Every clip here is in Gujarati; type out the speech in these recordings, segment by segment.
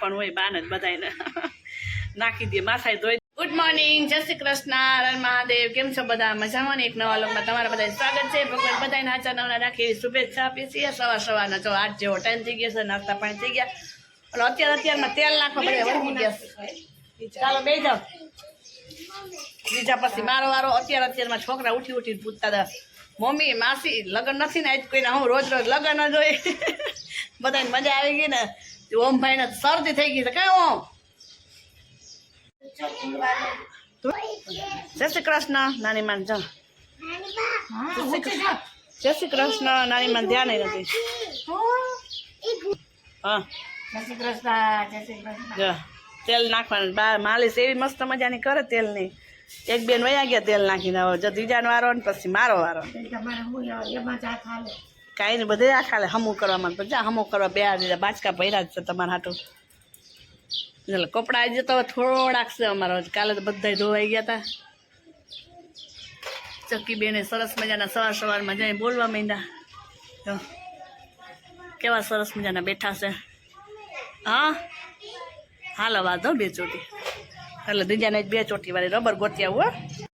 નાખવાનું હોય બાને જ બધાને નાખી દે માથાએ ધોઈ ગુડ મોર્નિંગ જય શ્રી કૃષ્ણ, હર મહાદેવ. કેમ છો બધા? મજામાં ને એક નવા લોકમાં તમારા બધા સ્વાગત છે. ભગવાન બધાને હાચા નવના રાખી શુભેચ્છા આપીએ છીએ. સવાર સવારના જો આઠ જેવો ટાઈમ થઈ ગયો છે, નાસ્તા પાણી થઈ ગયા. અને અત્યારે અત્યારમાં તેલ નાખવા બધા વળગી ચાલો બે જાઓ. બીજા પછી મારો વારો અત્યારે અત્યારમાં છોકરા ઉઠી ઉઠીને પૂછતા હતા, મમ્મી, માસી, લગ્ન નથી ને? આજ કોઈને હું રોજ રોજ લગ્ન જ હોય. બધાને મજા આવી ગઈ ને. ઓમ ભાઈને શરદી થઈ ગઈ છે. કઈ ઓમ? જય શ્રી કૃષ્ણ નાની માન જો. જય શ્રી કૃષ્ણ. નાની માન ધ્યાન નથી હા. જય શ્રી કૃષ્ણ જય શ્રી કૃષ્ણ. તેલ નાખવાનું. બા માલિશ એવી મસ્ત મજાની કરે તેલની. એક બેન વયા ગયા તેલ નાખીને. હવે જો ત્રીજાનો વારો ને પછી મારો વારો. કાંઈ નહીં બધે આ ખાલે હમું કરવામાં પણ જા હમું કરવા બે દીધા બાચકા ભર્યા જ છે તમારા હાટું. એટલે કપડાં આજે તો થોડાક છે અમારા કાલે તો બધા ધોવાઈ ગયા હતા ચક્કી બેને સરસ મજાના સવાર સવારમાં જઈને બોલવા માંડ્યા. તો કેવા સરસ મજાના બેઠા છે. હા? હાલો, વાંધો બે ચોટી. એટલે બીજાને બે ચોટી વાળી રબર ગોતી આવું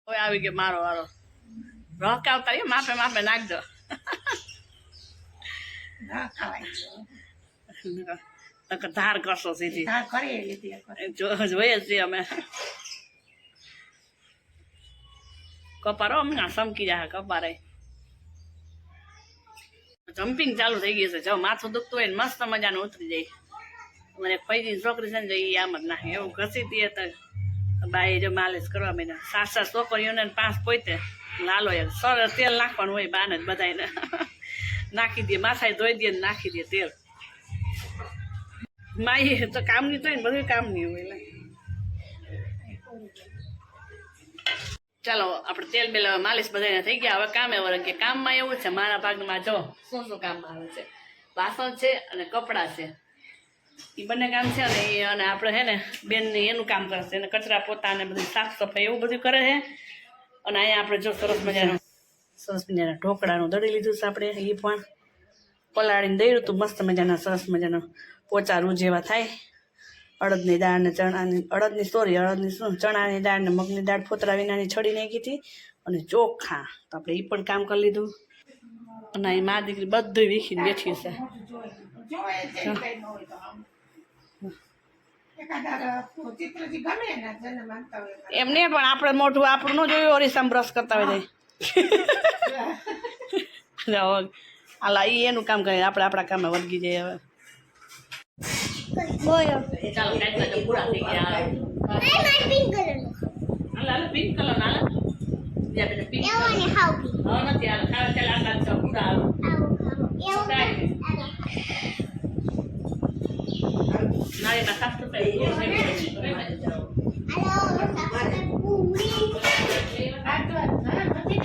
હવે આવી ગયો મારો વારો. રોક આવતા માપે માપે નાખજો. ના ખવાય નકર ધાર કરશો સીધી. કરી લીધી જોઈએ છીએ અમે. કપારો હમણાં સમકી જાય કપારે. જમ્પિંગ ચાલુ થઈ ગયું છે. જો માથું દુખતું હોય ને મસ્ત મજાનું ઉતરી જાય. મને ફૈજી છોકરી છે ને જો ઈ આમ જ નાખે એવું ઘસી દઈએ તો બાઈ જો માલિશ કરવા મહિના સાત સાત છોકરીઓને ને પાંચ પોતે લાલો સરસ તેલ નાખવાનું હોય બાને જ બધાને નાખી દે, માથાએ ધોઈ દે નાખી દે તેલ. માઈ તો કામની તો બધું કામની હોય એટલે ચાલો, આપણે તેલ બેલ માલિશ બધાને થઈ ગયા. હવે કામે વળે કે કામમાં એવું છે, મારા ભાગમાં જો શું શું કામ આવે છે. વાસણ છે અને કપડાં છે. એ બંને કામ છે અને એ અને આપણે છે ને બેન એનું કામ કરશે. અને કચરા પોતા અને બધી સાફ સફાઈ એવું બધું કરે છે અને અહીંયા આપણે જો સરસ મજાનું સરસ મજાના ઢોકળાનું દળી લીધું છે આપણે. એ પણ પલાળીને દઈ હતું મસ્ત મજાના સરસ મજાનો પોચા રૂ જેવા થાય. અડદની દાળને ચણાની અડદની સોરી અડદની શું? ચણાની દાળ ને મગની દાળ ફોતરા વિનાની છડી નાખી હતી અને ચોખા. તો આપણે એ પણ કામ કરી લીધું. અને અહીં મા દીકરી બધું વીખીને બેઠી છે. તો. એમને પણ આપણે મોઢું આપણું ન જોયું ઓરિસામ બ્રશ કરતા હોય હાલા એ એનું કામ કરે આપણે આપણા કામે વળગી જઈએ હવે. ચાલો કાંઈક તો પૂરા થઈ ગયા. પિંક કલર હાલ બીજા બધા પિંક કલર હવે નથી હાલ ખાવા ચાલ આટલા જ છે, પૂરા હાલો કાંઈ નહીં. નાળીમાં સાફ સફાઈ પૂરી થઈ ગઈ છે. હવે મારે જાઓ. હાથ ધોવા, હા, નથી ને?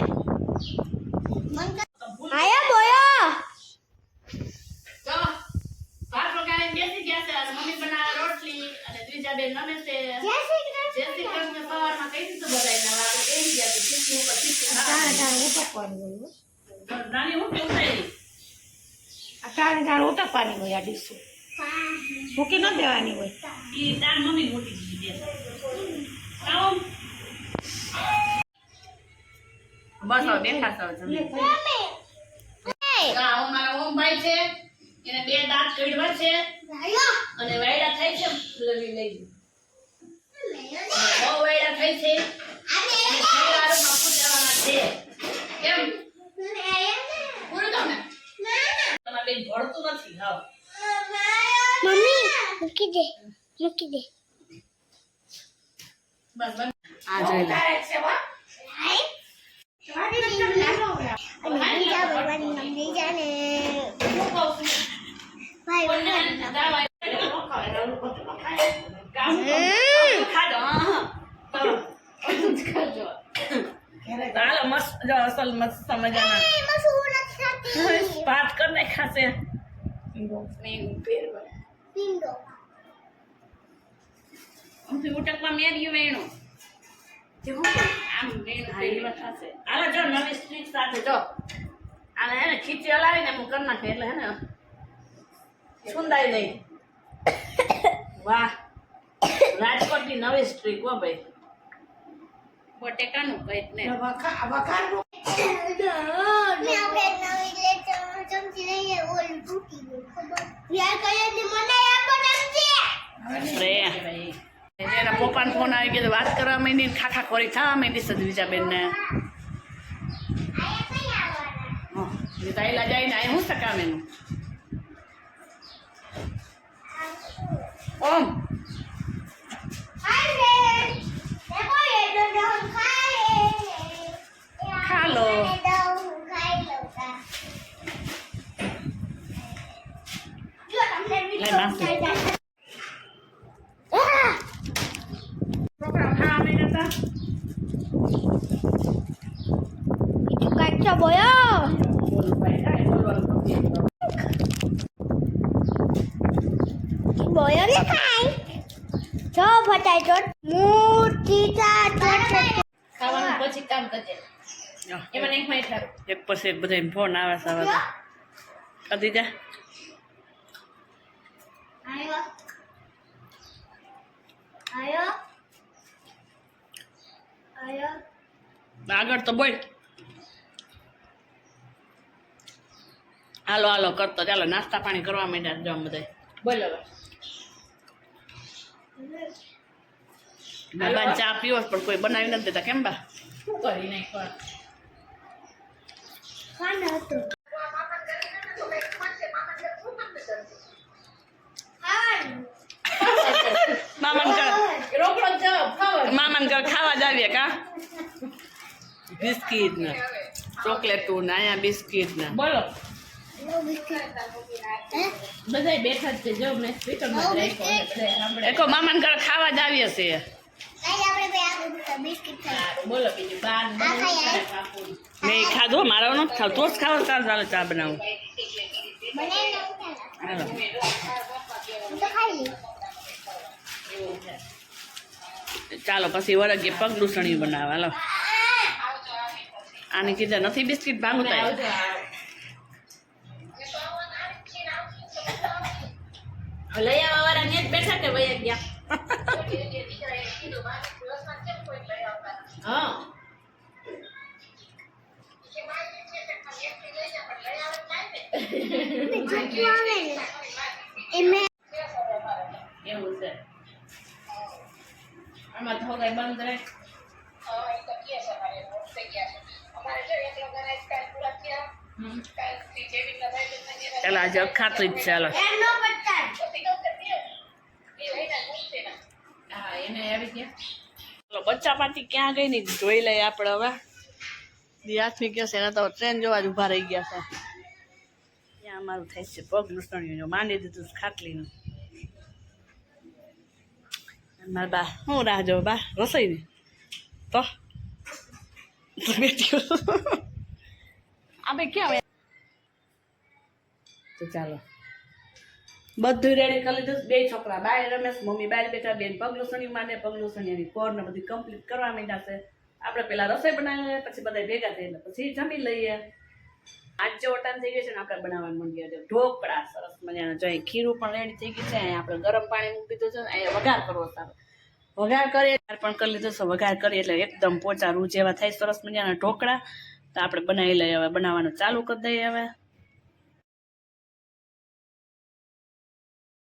તો ભાત વઘારીને બેસી ગયા છે અને મમ્મી બનાવે રોટલી અને ત્રીજા બેન રમે છે જય શ્રી કૃષ્ણ સવારમાં કહી દીધું બધાને હવે આપણે બેસી ગયા છે ખીચડી ઉપર ખીચડી ટાણે ખાવાની. ટાણે ઉતરવાની હોય હો. નાની હું થાય આ ટાણે ટાણે ઉતારવાની હોય આ ડીશું. મૂકી ન દેવાની હોય. એ તાર મમ્મી મોટી દીધી બસ હવે બેઠા છો જમી આ અમારા ઓમભાઈ છે. એને બે દાંત કાઢવા છે. અને વાયડા થાય છે લઈ લઈ બહુ વાયડા થાય છે. અને છે કેમ પૂરું તમે બેન ભળતું નથી હાવ મમ્મી મૂકી દે મૂકી દે. બસ બસ. આ જોઈ લે. મસ્ત જો અસલ મસ્ત ભાત કર નાખ્યા છે ઉટકમાં મેર્યું વેણું જે હું આમ વેણું વાર થશે હાલો જો નવી સ્ટ્રીટ સાથે જો આને હે ને ખીચી હલાવીને હું કરી નાખે એટલે હે ને નહીં વાહ રાજકોટની નવી સ્ટ્રીક હો ભાઈ બટેકાનું કંઈક ને. વખા વખારનું એના પપ્પાનો ફોન આવી ગયો તો વાત કરવા માંડી ને ખાખા કરી થવા માંડી સદવિજા બેનને. આયા કઈ આવવાના તાઈલા જઈને આ શું સકામ એનું? ઓમ. ખા લો. છોકરા ખાવા માંડ્યા હતા બીજું કાંઈક તો બોયો બોલો ભાઈ કાંઈ બોલવાનું નથી. બોયો ને ખાવાનું પછી કામ કરજે. એમાં એક મિનિટ થારું એક પછી એક બધાને ફોન આવે છે હવે કરી આગળ તો બોલ. હાલો હાલો કરતો. ચાલો નાસ્તા પાણી કરવા માંડ્યા જો બધા બોલો હવે. બાબા ચા પીવો પણ કોઈ બનાવી નથી દેતા કેમ બા શું કરી ખાન મામાન ઘર ખાવા ઘર ખાવા જ આવીએ કા બિસ્કીટ ને ચોકલેટ ને અહીંયા બિસ્કીટ ને બોલો નો બધાય બેઠા જ છે. જો મેં મામાન ઘર ખાવા જ આવીએ છીએ મેં ખાધો મારો નથી ખાવ તો જ ખાવ ચાલ ચાલો ચા બનાવું. ચાલો પછી વરગે પગ લૂસણી બનાવે. હાલો. આને કીધા નથી બિસ્કીટ ભાંગું થાય લઈ આવવા વાળા બેઠા કે ભાઈ ગયા? હા. જેટલું આવે ને એમે એવું છે. આમાં તો કઈ બંધ રહે. ચાલો આજે અખાતું જ છે ચાલો એમ નો આવી ગયા. બચ્ચા પાટી ક્યાં ગઈ ને જોઈ લઈએ આપણે હવે. દિયાસમી કહે છે એના તો ટ્રેન જોવા જ ઊભા રહી ગયા છે. ત્યાં અમારું થાય છે પગ લૂસણીયું માંડી દીધું ખાટલીનું. મારા બા હું રાહ જો બા રસોઈની તો? આપણે ક્યાં તો ચાલો. બધું રેડી કરી લીધું. બે છોકરા બાય રમેશ, મમ્મી બાય બેઠા બેન, પગલું સણી માટે પગલું સણીની કોર ને બધી કમ્પ્લીટ કરવા માંડ્યા છે. આપણે પેલા રસોઈ બનાવીએ, પછી બધા ભેગા થઈને પછી જમી લઈએ. આજ જે ટાઈમ થઈ ગયો છે ને, આપણે બનાવવાનું માંડીએ છે ઢોકળા, સરસ મજાના જો અહીં ખીરું પણ રેડી થઈ ગયું છે. અહીંયા આપણે ગરમ પાણી મૂકી દીધું છે. અહીંયા વઘાર કરવો સારો વઘાર કરીએ પણ કરી લીધો છે, વઘાર કરીએ એટલે એકદમ પોચા રૂ જેવા થાય, સરસ મજાના ઢોકળા. તો આપણે બનાવી લઈએ હવે, બનાવવાનું ચાલુ કરી દઈએ હવે.